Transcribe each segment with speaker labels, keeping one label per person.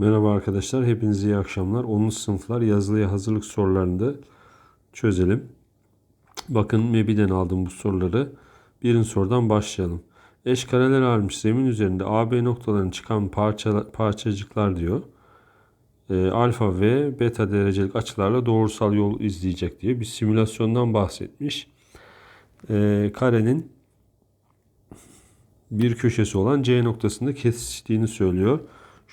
Speaker 1: Merhaba arkadaşlar, hepinize iyi akşamlar. 10. sınıflar yazılıya hazırlık sorularını çözelim. Bakın MEB'den aldım bu soruları. Birinci sorudan başlayalım. Eş kareler almış zemin üzerinde AB noktalarının çıkan parça, parçacıklar diyor. E, alfa ve beta derecelik açılarla doğrusal yol izleyecek diyor. Bir simülasyondan bahsetmiş. E, karenin bir köşesi olan C noktasında kesiştiğini söylüyor.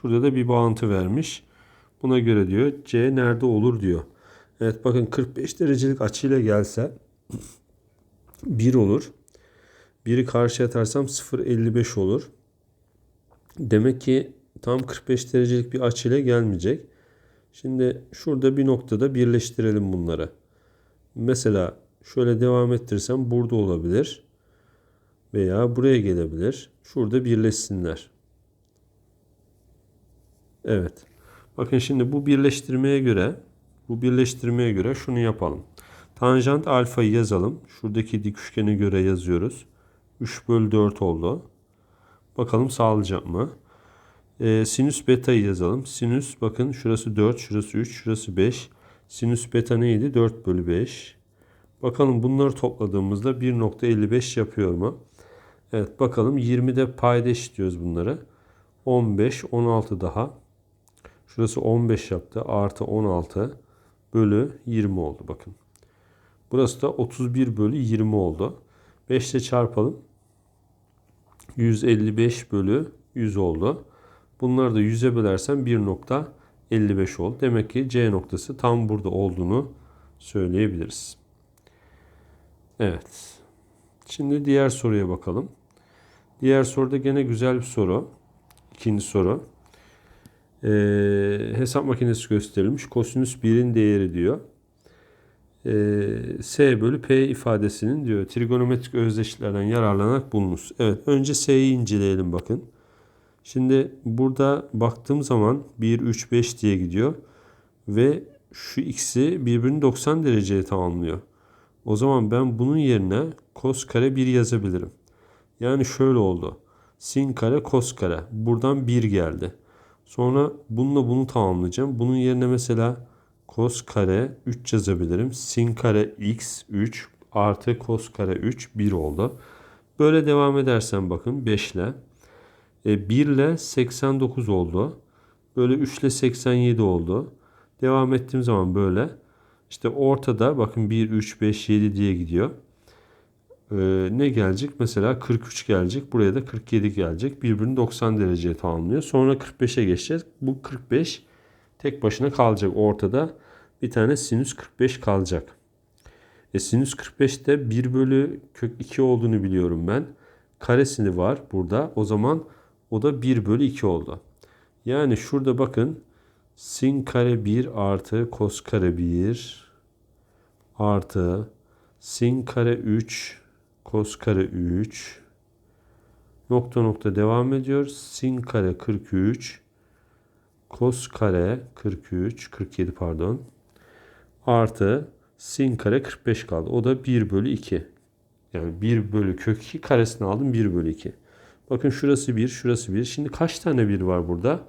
Speaker 1: Şurada da bir bağıntı vermiş. Buna göre diyor C nerede olur diyor. Evet bakın 45 derecelik açıyla gelse 1 olur. 1'i karşıya atarsam 0.55 olur. Demek ki tam 45 derecelik bir açıyla gelmeyecek. Şimdi şurada bir noktada birleştirelim bunları. Mesela şöyle devam ettirsem burada olabilir. Veya buraya gelebilir. Şurada birleşsinler. Evet. Bakın şimdi bu birleştirmeye göre bu birleştirmeye göre şunu yapalım. Tanjant alfayı yazalım. Şuradaki dik üçgene göre yazıyoruz. 3 bölü 4 oldu. Bakalım sağlayacak mı? Ee, sinüs beta'yı yazalım. Sinüs bakın şurası 4, şurası 3, şurası 5. Sinüs beta neydi? 4 bölü 5. Bakalım bunları topladığımızda 1.55 yapıyor mu? Evet bakalım 20'de payda eşitliyoruz bunları. 15, 16 daha. Şurası 15 yaptı. Artı 16 bölü 20 oldu bakın. Burası da 31 bölü 20 oldu. 5 ile çarpalım. 155 bölü 100 oldu. Bunları da 100'e bölersem 1.55 oldu. Demek ki C noktası tam burada olduğunu söyleyebiliriz. Evet. Şimdi diğer soruya bakalım. Diğer soruda gene güzel bir soru. İkinci soru. Ee, hesap makinesi gösterilmiş. Kosinüs 1'in değeri diyor. Ee, S bölü P ifadesinin diyor trigonometrik özdeşliklerden yararlanarak bulunuz. Evet önce S'yi inceleyelim bakın. Şimdi burada baktığım zaman 1, 3, 5 diye gidiyor. Ve şu ikisi birbirini 90 dereceye tamamlıyor. O zaman ben bunun yerine kos kare 1 yazabilirim. Yani şöyle oldu. Sin kare kos kare. Buradan 1 geldi. Sonra bununla bunu tamamlayacağım. Bunun yerine mesela cos kare 3 yazabilirim. Sin kare x 3 artı cos kare 3 1 oldu. Böyle devam edersen bakın 5 ile. E, 1 ile 89 oldu. Böyle 3 ile 87 oldu. Devam ettiğim zaman böyle. İşte ortada bakın 1, 3, 5, 7 diye gidiyor. Ee, ne gelecek? Mesela 43 gelecek. Buraya da 47 gelecek. Birbirini 90 dereceye tamamlıyor. Sonra 45'e geçeceğiz. Bu 45 tek başına kalacak. Ortada bir tane sinüs 45 kalacak. E, sinüs 45'te 1 bölü kök 2 olduğunu biliyorum ben. Karesini var burada. O zaman o da 1 bölü 2 oldu. Yani şurada bakın sin kare 1 artı kos kare 1 artı sin kare 3 Kos kare 3 nokta nokta devam ediyor. Sin kare 43 kos kare 43 47 pardon artı sin kare 45 kaldı. O da 1 bölü 2. Yani 1 bölü kök 2 karesini aldım 1 bölü 2. Bakın şurası 1 şurası 1. Şimdi kaç tane 1 var burada?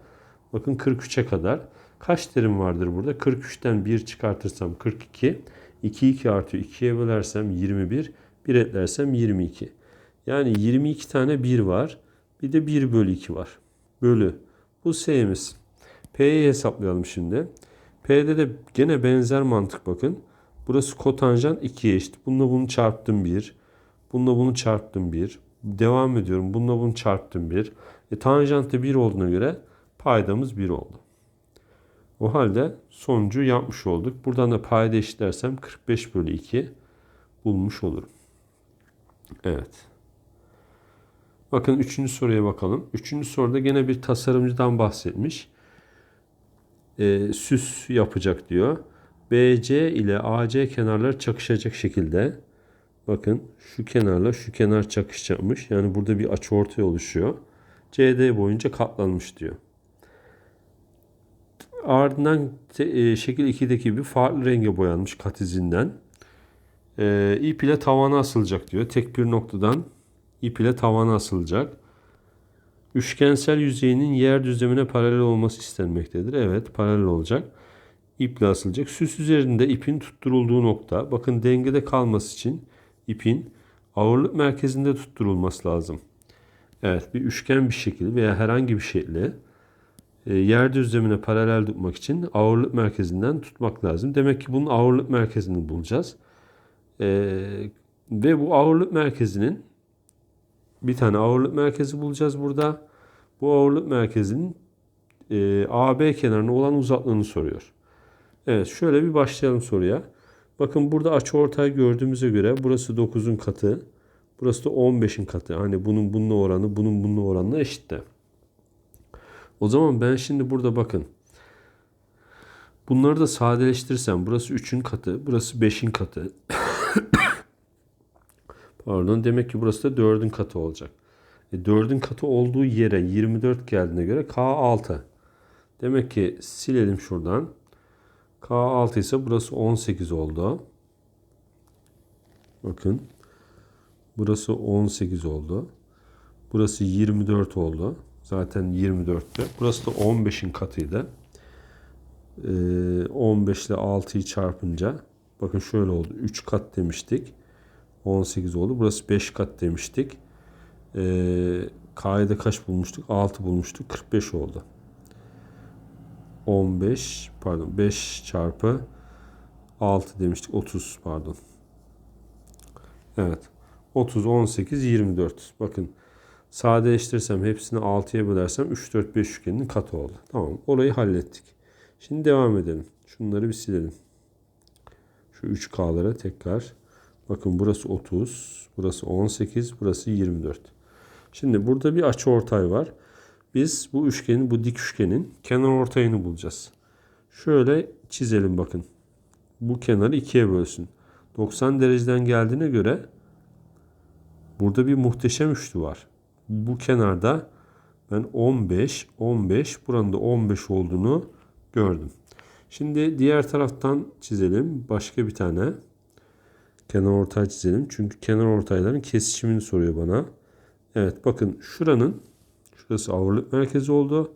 Speaker 1: Bakın 43'e kadar. Kaç terim vardır burada? 43'ten 1 çıkartırsam 42. 2 2 artıyor. 2'ye bölersem 21. 1 eklersem 22. Yani 22 tane 1 var. Bir de 1 bölü 2 var. Bölü. Bu S'miz. P'yi hesaplayalım şimdi. P'de de gene benzer mantık bakın. Burası kotanjant 2'ye eşit. Bununla bunu çarptım 1. Bununla bunu çarptım 1. Devam ediyorum. Bununla bunu çarptım 1. E, tanjant da 1 olduğuna göre paydamız 1 oldu. O halde sonucu yapmış olduk. Buradan da payda eşitlersem 45 bölü 2 bulmuş olurum. Evet. Bakın üçüncü soruya bakalım. Üçüncü soruda gene bir tasarımcıdan bahsetmiş. E, süs yapacak diyor. BC ile AC kenarlar çakışacak şekilde. Bakın şu kenarla şu kenar çakışacakmış. Yani burada bir açı ortaya oluşuyor. CD boyunca katlanmış diyor. Ardından e, şekil 2'deki bir farklı renge boyanmış kat izinden. E, ip ile tavana asılacak diyor. Tek bir noktadan ip ile tavana asılacak. Üçgensel yüzeyinin yer düzlemine paralel olması istenmektedir. Evet paralel olacak. İple asılacak. Süs üzerinde ipin tutturulduğu nokta. Bakın dengede kalması için ipin ağırlık merkezinde tutturulması lazım. Evet bir üçgen bir şekil veya herhangi bir şekilde e, yer düzlemine paralel tutmak için ağırlık merkezinden tutmak lazım. Demek ki bunun ağırlık merkezini bulacağız. E, ve bu ağırlık merkezinin bir tane ağırlık merkezi bulacağız burada. Bu ağırlık merkezinin e, AB kenarına olan uzaklığını soruyor. Evet şöyle bir başlayalım soruya. Bakın burada açıortay gördüğümüze göre burası 9'un katı. Burası da 15'in katı. Hani bunun bununla oranı bunun bununla oranına eşit de. O zaman ben şimdi burada bakın. Bunları da sadeleştirirsem burası 3'ün katı, burası 5'in katı. Pardon demek ki burası da 4'ün katı olacak. E, 4'ün katı olduğu yere 24 geldiğine göre K 6. Demek ki silelim şuradan. K 6 ise burası 18 oldu. Bakın. Burası 18 oldu. Burası 24 oldu. Zaten 24'tü. Burası da 15'in katıydı. Ee, 15 ile 6'yı çarpınca bakın şöyle oldu. 3 kat demiştik. 18 oldu. Burası 5 kat demiştik. Ee, K'yı kaç bulmuştuk? 6 bulmuştuk. 45 oldu. 15 pardon 5 çarpı 6 demiştik. 30 pardon. Evet. 30, 18, 24. Bakın sadeleştirirsem hepsini 6'ya bölersem 3, 4, 5 üçgeninin katı oldu. Tamam. Orayı hallettik. Şimdi devam edelim. Şunları bir silelim. Şu 3K'lara tekrar. Bakın burası 30, burası 18, burası 24. Şimdi burada bir açı ortay var. Biz bu üçgenin, bu dik üçgenin kenar ortayını bulacağız. Şöyle çizelim bakın. Bu kenarı ikiye bölsün. 90 dereceden geldiğine göre burada bir muhteşem üçlü var. Bu kenarda ben 15, 15, buranın da 15 olduğunu gördüm. Şimdi diğer taraftan çizelim. Başka bir tane kenar ortay çizelim. Çünkü kenar ortayların kesişimini soruyor bana. Evet bakın şuranın şurası ağırlık merkezi oldu.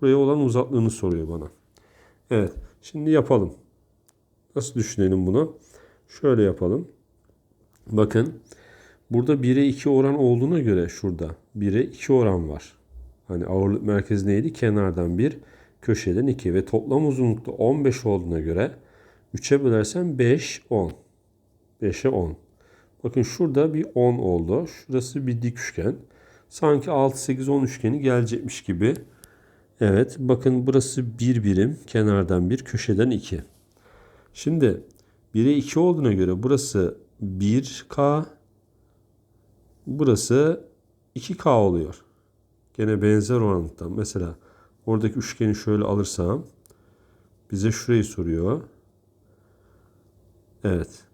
Speaker 1: Buraya olan uzaklığını soruyor bana. Evet şimdi yapalım. Nasıl düşünelim bunu? Şöyle yapalım. Bakın burada 1'e 2 oran olduğuna göre şurada 1'e 2 oran var. Hani ağırlık merkezi neydi? Kenardan 1, köşeden 2 ve toplam uzunlukta 15 olduğuna göre 3'e bölersem 5, 10. 5'e 10. Bakın şurada bir 10 oldu. Şurası bir dik üçgen. Sanki 6, 8, 10 üçgeni gelecekmiş gibi. Evet bakın burası bir birim. Kenardan bir, köşeden 2. Şimdi 1'e 2 olduğuna göre burası 1K. Burası 2K oluyor. Gene benzer orantıdan. Mesela oradaki üçgeni şöyle alırsam bize şurayı soruyor. Evet.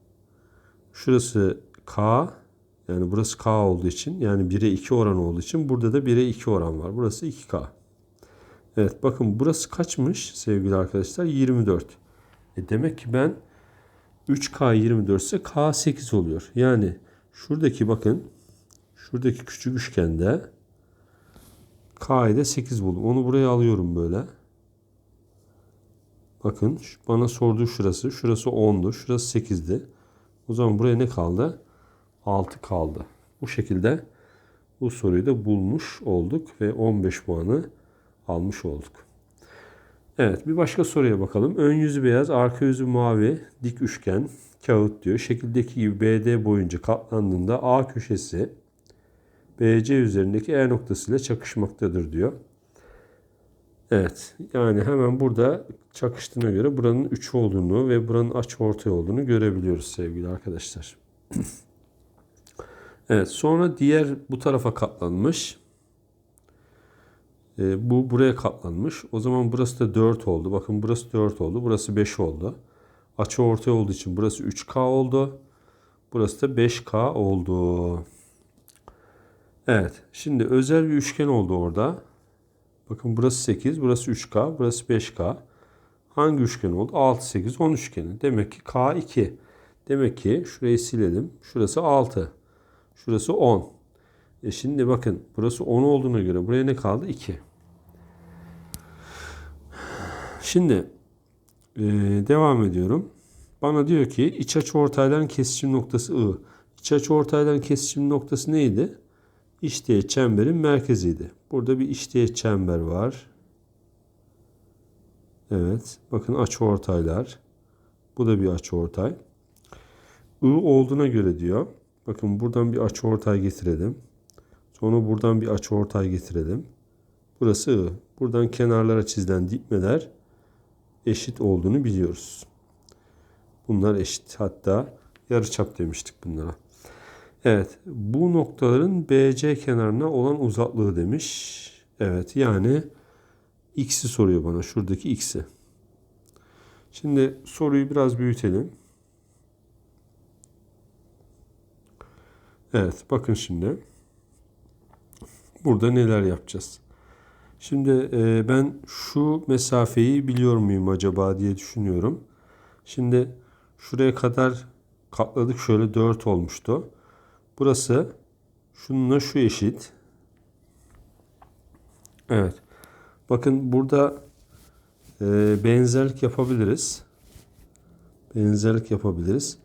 Speaker 1: Şurası K. Yani burası K olduğu için yani 1'e 2 oran olduğu için burada da 1'e 2 oran var. Burası 2K. Evet bakın burası kaçmış sevgili arkadaşlar? 24. E demek ki ben 3K 24 ise K 8 oluyor. Yani şuradaki bakın şuradaki küçük üçgende Da 8 buldum. Onu buraya alıyorum böyle. Bakın bana sorduğu şurası. Şurası 10'du. Şurası 8'di. O zaman buraya ne kaldı? 6 kaldı. Bu şekilde bu soruyu da bulmuş olduk ve 15 puanı almış olduk. Evet bir başka soruya bakalım. Ön yüzü beyaz, arka yüzü mavi, dik üçgen, kağıt diyor. Şekildeki gibi BD boyunca katlandığında A köşesi BC üzerindeki E noktasıyla çakışmaktadır diyor. Evet yani hemen burada çakıştığına göre buranın 3 olduğunu ve buranın açı ortay olduğunu görebiliyoruz sevgili arkadaşlar. evet sonra diğer bu tarafa katlanmış. E, bu buraya katlanmış. O zaman burası da 4 oldu. Bakın burası 4 oldu. Burası 5 oldu. Açı ortay olduğu için burası 3K oldu. Burası da 5K oldu. Evet. Şimdi özel bir üçgen oldu orada. Bakın burası 8, burası 3K, burası 5K. Hangi üçgen oldu? 6, 8, 10 üçgeni. Demek ki K2. Demek ki şurayı silelim. Şurası 6. Şurası 10. E şimdi bakın burası 10 olduğuna göre buraya ne kaldı? 2. Şimdi e, devam ediyorum. Bana diyor ki iç açı ortayların kesişim noktası I. İç açı ortayların kesişim noktası neydi? İşteğet çemberin merkeziydi. Burada bir işteğet çember var. Evet. Bakın açı ortaylar. Bu da bir açı ortay. I olduğuna göre diyor. Bakın buradan bir açı ortay getirelim. Sonra buradan bir açı ortay getirelim. Burası I. Buradan kenarlara çizilen dikmeler eşit olduğunu biliyoruz. Bunlar eşit. Hatta yarıçap demiştik bunlara. Evet. Bu noktaların BC kenarına olan uzaklığı demiş. Evet. Yani x'i soruyor bana. Şuradaki x'i. Şimdi soruyu biraz büyütelim. Evet. Bakın şimdi. Burada neler yapacağız? Şimdi e, ben şu mesafeyi biliyor muyum acaba diye düşünüyorum. Şimdi şuraya kadar katladık şöyle 4 olmuştu. Burası şununla şu eşit. Evet. Bakın burada e, benzerlik yapabiliriz. Benzerlik yapabiliriz.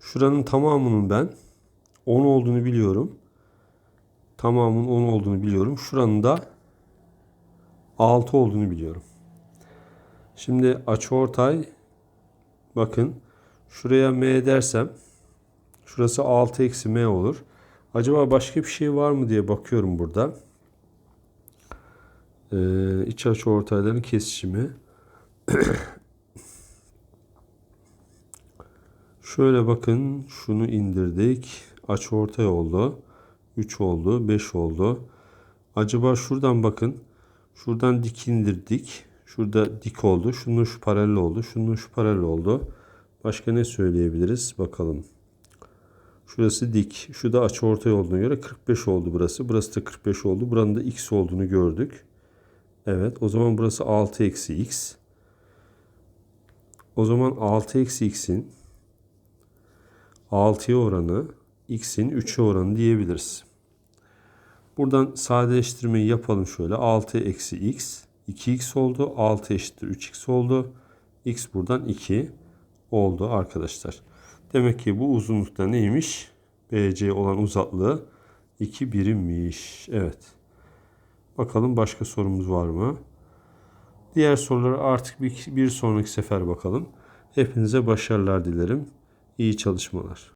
Speaker 1: Şuranın tamamının ben 10 olduğunu biliyorum. Tamamının 10 olduğunu biliyorum. Şuranın da 6 olduğunu biliyorum. Şimdi açıortay bakın şuraya m dersem şurası 6 eksi m olur. Acaba başka bir şey var mı diye bakıyorum burada. Ee, iç açıortayların kesişimi. Şöyle bakın şunu indirdik. Açıortay oldu. 3 oldu. 5 oldu. Acaba şuradan bakın. Şuradan dik indirdik. Şurada dik oldu. Şunun şu paralel oldu. Şunun şu paralel oldu. Başka ne söyleyebiliriz? Bakalım. Şurası dik. Şu da açı ortay olduğuna göre 45 oldu burası. Burası da 45 oldu. Buranın da x olduğunu gördük. Evet. O zaman burası 6 eksi x. O zaman 6 eksi x'in 6'ya oranı x'in 3'e oranı diyebiliriz. Buradan sadeleştirmeyi yapalım şöyle. 6 eksi x 2x oldu. 6 eşittir 3x oldu. x buradan 2 oldu arkadaşlar. Demek ki bu uzunlukta neymiş? BC olan uzaklığı 2 birimmiş. Evet. Bakalım başka sorumuz var mı? Diğer soruları artık bir, bir sonraki sefer bakalım. Hepinize başarılar dilerim. İyi çalışmalar.